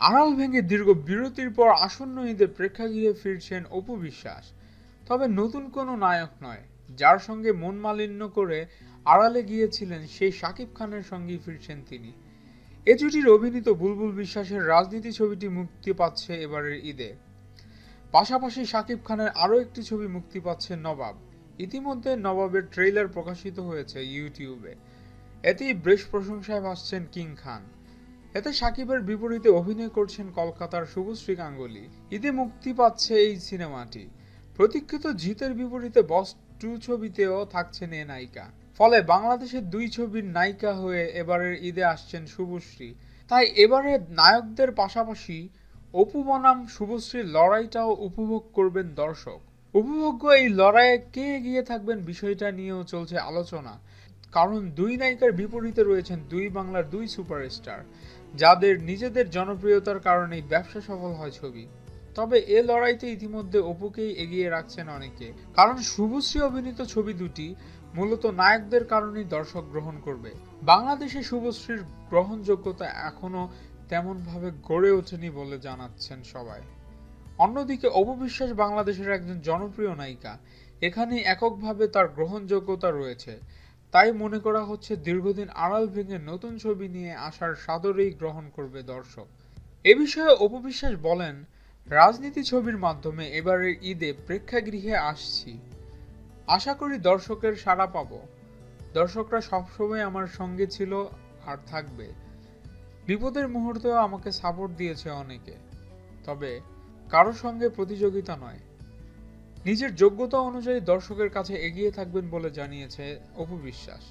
আড়াল ভেঙে দীর্ঘ বিরতির পর আসন্ন ঈদে প্রেক্ষাগৃহে ফিরছেন অপু বিশ্বাস। তবে নতুন কোনো নায়ক নয়। যার সঙ্গে মন মালিন্য করে আড়ালে গিয়েছিলেন সেই শাকিব খানের সঙ্গেই ফিরছেন তিনি। এ জুটির অভিনীত বুলবুল বিশ্বাসের রাজনীতি ছবিটি মুক্তি পাচ্ছে এবারের ঈদে। পাশাপাশি শাকিব খানের আরও একটি ছবি মুক্তি পাচ্ছে নবাব। ইতিমধ্যে নবাবের ট্রেইলার প্রকাশিত হয়েছে ইউটিউবে। এতেই বেশ প্রশংসায় ভাসছেন কিং খান। এতে সাকিবের বিপরীতে অভিনয় করছেন কলকাতার শুভশ্রী গাঙ্গুলি। ঈদে মুক্তি পাচ্ছে এই সিনেমাটি। প্রতীক্ষিত জিতের বিপরীতে বস টু ছবিতেও থাকছেন এ নায়িকা। ফলে বাংলাদেশের দুই ছবির নায়িকা হয়ে এবারের ঈদে আসছেন শুভশ্রী। তাই এবারে নায়কদের পাশাপাশি অপু বনাম শুভশ্রীর লড়াইটাও উপভোগ করবেন দর্শক। উপভোগ্য এই লড়াইয়ে কে এগিয়ে থাকবেন বিষয়টা নিয়েও চলছে আলোচনা। কারণ দুই নায়িকার বিপরীতে রয়েছেন দুই বাংলার দুই সুপারস্টার, যাদের নিজেদের জনপ্রিয়তার কারণেই ব্যবসা সফল হয় ছবি। তবে এ লড়াইতে ইতিমধ্যে অপুকেই এগিয়ে রাখছেন অনেকে। কারণ শুভশ্রী অভিনীত ছবি দুটি মূলত নায়কদের কারণেই দর্শক গ্রহণ করবে। বাংলাদেশে শুভশ্রীর গ্রহণযোগ্যতা এখনও তেমনভাবে গড়ে ওঠেনি বলে জানাচ্ছেন সবাই। অন্যদিকে অপবিশ্বাস বাংলাদেশের একজন জনপ্রিয় নায়িকা। এখানে এককভাবে তার গ্রহণযোগ্যতা রয়েছে। তাই মনে করা হচ্ছে দীর্ঘদিন আড়াল ভেঙে নতুন ছবি নিয়ে আসার সাদরেই গ্রহণ করবে দর্শক। এ বিষয়ে অপবিশ্বাস বলেন, রাজনীতি ছবির মাধ্যমে এবারের ঈদে প্রেক্ষাগৃহে আসছি। আশা করি দর্শকের সাড়া পাবো। দর্শকরা সবসময় আমার সঙ্গে ছিল আর থাকবে। বিপদের মুহূর্তেও আমাকে সাপোর্ট দিয়েছে অনেকে। তবে কারও সঙ্গে প্রতিযোগিতা নয়। নিজের যোগ্যতা অনুযায়ী দর্শকের কাছে এগিয়ে থাকবেন বলে জানিয়েছে অপু বিশ্বাস।